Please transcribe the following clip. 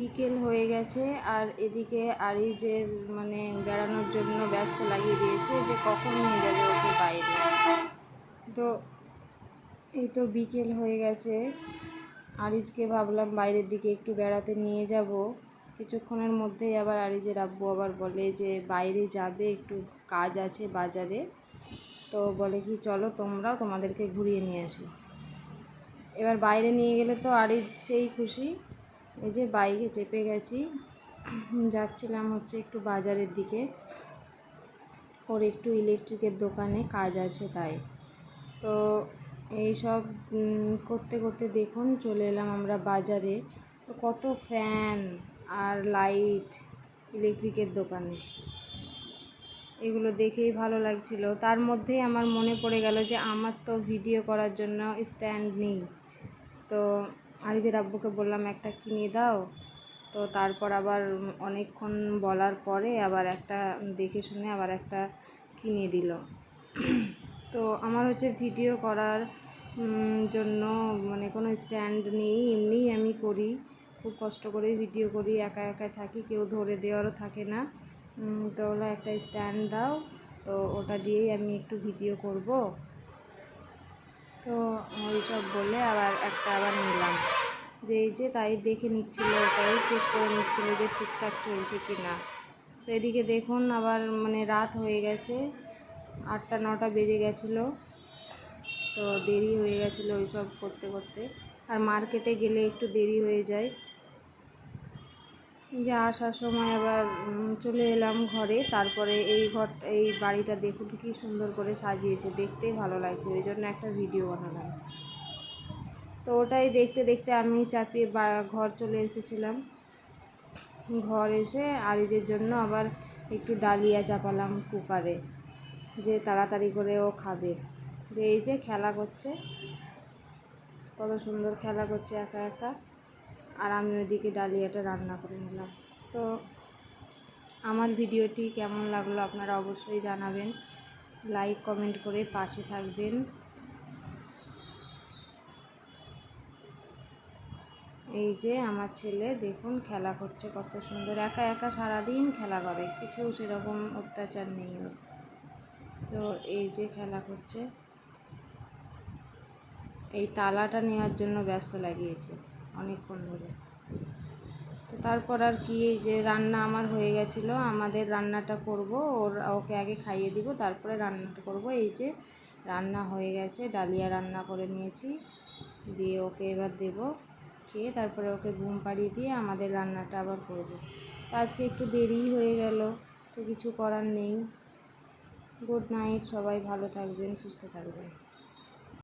বিকেল হয়ে গেছে আর এদিকে আরিজের মানে বেড়ানোর জন্য ব্যস্ত লাগিয়ে দিয়েছে যে কখন নিয়ে যাবে ওকে বাইরে। তো এই তো বিকেল হয়ে গেছে। আরিজকে ভাবলাম বাইরের দিকে একটু বেড়াতে নিয়ে যাব। কিছুক্ষণের মধ্যেই আবার আরিজের আব্বু আবার বলে যে বাইরে যাবে, একটু কাজ আছে বাজারে। তো বলে কি, চলো তোমরাও তোমাদেরকে ঘুরিয়ে নিয়ে আসি। এবার বাইরে নিয়ে গেলে তো আরিজ সেই খুশি। এই যে বাইকে চেপে গেছি। যাচ্ছিলাম হচ্ছে একটু বাজারের দিকে। ওর একটু ইলেকট্রিকের দোকানে কাজ আছে তাই। তো এই সব করতে করতে দেখুন চলে এলাম আমরা বাজারে। তো কত ফ্যান আর লাইট ইলেকট্রিকের দোকানে। এগুলো দেখেই ভালো লাগছিল। তার মধ্যেই আমার মনে পড়ে গেল যে আমার তো ভিডিও করার জন্য স্ট্যান্ড নেই। তো আরিজের রাব্বুকে বললাম, একটা কিনে দাও। তো তারপর আবার অনেকক্ষণ বলার পরে আবার একটা দেখে শুনে আবার একটা কিনে দিল। তো আমার হচ্ছে ভিডিও করার জন্য মানে কোনো স্ট্যান্ড নেই এমনিই আমি করি। খুব কষ্ট করেই ভিডিও করি, একা একা থাকি, কেউ ধরে দেওয়ারও থাকে না। তো ওলা একটা স্ট্যান্ড দাও, তো ওটা দিয়েই আমি একটু ভিডিও করব। তো ওই সব বলে আবার একটা আবার নিলাম। যে এই যে তাই দেখে নিচ্ছিল, ওটাই চেক করে নিচ্ছিল যে ঠিকঠাক চলছে কি না তো এদিকে দেখুন আবার মানে রাত হয়ে গেছে, আটটা, নটা বেজে গেছিল। তো দেরি হয়ে গেছিল ওই সব করতে করতে। আর মার্কেটে গেলে একটু দেরি হয়ে যায়। যে আসার সময় আবার চলে এলাম ঘরে। তারপরে এই ঘর, এই বাড়িটা দেখুন কি সুন্দর করে সাজিয়েছে। দেখতেই ভালো লাগছে, ওই জন্য একটা ভিডিও বানালাম। তো ওটাই দেখতে দেখতে আমি চাপিয়ে ঘর চলে এসেছিলাম। ঘর এসে আরিজের জন্য আবার একটু ডালিয়া চাপালাম কুকারে, যে তাড়াতাড়ি করে ও খাবে। যে এই যে খেলা করছে, কত সুন্দর খেলা করছে একা একা। আর আমি ওইদিকে ডালিয়াটা রান্না করে নিলাম। তো আমার ভিডিওটি কেমন লাগল আপনারা অবশ্যই জানাবেন। লাইক, কমেন্ট করে পাশে থাকবেন। এই যে আমার ছেলে, দেখুন খেলা করছে কত সুন্দর। একা একা সারাদিন খেলা করে, কিছু সেরকম অত্যাচার নেই ওর। তো এই যে খেলা করছে। এই তালাটা নেওয়ার জন্য ব্যস্ত লাগিয়েছে। অনেকক্ষণ ধরে। তো তারপর আর কি, এই যে রান্না আমার হয়ে গেছিল, আমাদের রান্নাটা করব, ওর, ওকে আগে খাইয়ে দিব, তারপরে রান্নাটা করব। এই যে রান্না হয়ে গেছে, ডালিয়া রান্না করে নিয়েছি, দিয়ে ওকে এবার দেব খেয়ে, তারপরে ওকে ঘুম পাড়িয়ে দিয়ে আমাদের রান্নাটা আবার করব। তো আজকে একটু দেরিই হয়ে গেল, তো কিছু করার নেই। গুড নাইট, সবাই ভালো থাকবেন, সুস্থ থাকবেন।